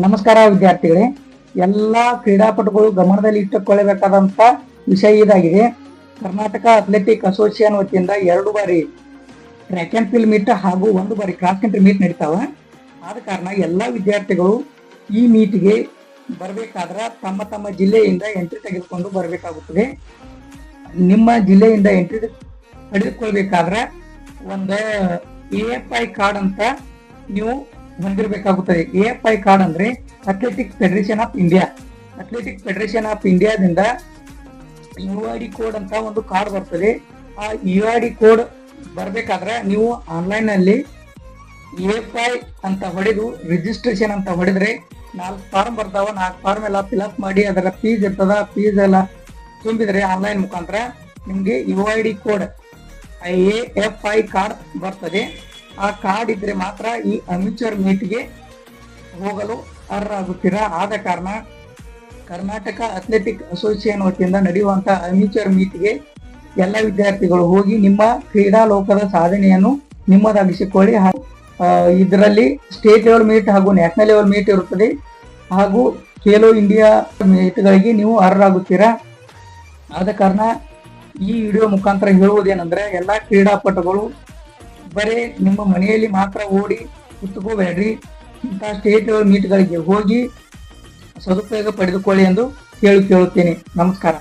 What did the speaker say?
ನಮಸ್ಕಾರ ವಿದ್ಯಾರ್ಥಿಗಳೇ. ಎಲ್ಲ ಕ್ರೀಡಾಪಟುಗಳು ಗಮನದಲ್ಲಿ ಇಟ್ಟುಕೊಳ್ಳಬೇಕಾದಂತ ವಿಷಯ ಇದಾಗಿದೆ. ಕರ್ನಾಟಕ ಅಥ್ಲೆಟಿಕ್ ಅಸೋಸಿಯೇಷನ್ ವತಿಯಿಂದ ಎರಡು ಬಾರಿ ಟ್ರ್ಯಾಕ್ ಅಂಡ್ ಫೀಲ್ಡ್ ಮೀಟ್ ಹಾಗೂ ಒಂದು ಬಾರಿ ಕ್ರಾಸ್ ಕಂಟ್ರಿ ಮೀಟ್ ನಡೀತಾವ. ಆದ ಕಾರಣ ಎಲ್ಲ ವಿದ್ಯಾರ್ಥಿಗಳು ಈ ಮೀಟ್ಗೆ ಬರಬೇಕಾದ್ರೆ ತಮ್ಮ ತಮ್ಮ ಜಿಲ್ಲೆಯಿಂದ ಎಂಟ್ರಿ ತೆಗೆದುಕೊಂಡು ಬರಬೇಕಾಗುತ್ತದೆ. ನಿಮ್ಮ ಜಿಲ್ಲೆಯಿಂದ ಎಂಟ್ರಿ ಪಡೆದುಕೊಳ್ಬೇಕಾದ್ರೆ ಒಂದು ಎ ಎಫ್ ಐ ಕಾರ್ಡ್ ಅಂತ ನೀವು ಹೊಂದಿರಬೇಕಾಗುತ್ತದೆ ಎಫ್ ಐ ಕಾರ್ಡ್ ಅಂದ್ರೆ athletic federation of India athletic federation of ಇಂಡಿಯಾದಿಂದ ಯು ಐ ಡಿ ಕೋಡ್ ಅಂತ ಒಂದು ಕಾರ್ಡ್ ಬರ್ತದೆ. ಆ ಯು ಐ ಡಿ ಕೋಡ್ ಬರಬೇಕಾದ್ರೆ ನೀವು ಆನ್ಲೈನ್ನಲ್ಲಿ ಎಫ್ ಐ ಅಂತ ಹೊಡೆದು ರಿಜಿಸ್ಟ್ರೇಷನ್ ಅಂತ ಹೊಡೆದ್ರೆ ನಾಲ್ಕು ಫಾರ್ಮ್ ಬರ್ತಾವ, ನಾಲ್ಕು ಫಾರ್ಮ್ ಎಲ್ಲ ಫಿಲ್ಅಪ್ ಮಾಡಿ ಅದರ ಫೀಸ್ ಇರ್ತದ ಫೀಸ್ ಎಲ್ಲ ತುಂಬಿದ್ರೆ ಆನ್ಲೈನ್ ಮುಖಾಂತರ ನಿಮಗೆ U I D code A F I card ಬರ್ತದೆ. ಆ ಕಾರ್ಡ್ ಇದ್ರೆ ಮಾತ್ರ ಈ ಅಮಿಚರ್ ಮೀಟ್ಗೆ ಹೋಗಲು ಅರ್ಹರಾಗುತ್ತೀರಾ? ಆದ ಕಾರಣ ಕರ್ನಾಟಕ ಅಥ್ಲೆಟಿಕ್ ಅಸೋಸಿಯೇಷನ್ ವತಿಯಿಂದ ನಡೆಯುವಂತ ಅಮಿಚರ್ ಮೀಟ್ಗೆ ಎಲ್ಲ ವಿದ್ಯಾರ್ಥಿಗಳು ಹೋಗಿ ನಿಮ್ಮ ಕ್ರೀಡಾ ಲೋಕದ ಸಾಧನೆಯನ್ನು ನಿಮ್ಮದಾಗಿಸಿಕೊಳ್ಳಿ. ಇದರಲ್ಲಿ ಸ್ಟೇಟ್ ಲೆವೆಲ್ ಮೀಟ್ ಹಾಗೂ ನ್ಯಾಷನಲ್ ಲೆವೆಲ್ ಮೀಟ್ ಇರುತ್ತದೆ. ಹಾಗೂ ಖೇಲೋ ಇಂಡಿಯಾ ಮೀಟ್ಗಳಿಗೆ ನೀವು ಅರ್ಹರಾಗುತ್ತೀರಾ? ಆದ ಕಾರಣ ಈ ವಿಡಿಯೋ ಮುಖಾಂತರ ಹೇಳುವುದೇನೆಂದ್ರೆ, ಎಲ್ಲಾ ಕ್ರೀಡಾಪಟುಗಳು ಬರೀ ನಿಮ್ಮ ಮನೆಯಲ್ಲಿ ಮಾತ್ರ ಓಡಿ ಕುತ್ಕೋಬೇಡ್ರಿ. ಇಂಥ ಸ್ಟೇಟ್ ಮೀಟ್ಗಳಿಗೆ ಹೋಗಿ ಸದುಪಯೋಗ ಪಡೆದುಕೊಳ್ಳಿ ಎಂದು ಕೇಳು ಕೇಳುತ್ತೇನೆ. ನಮಸ್ಕಾರ.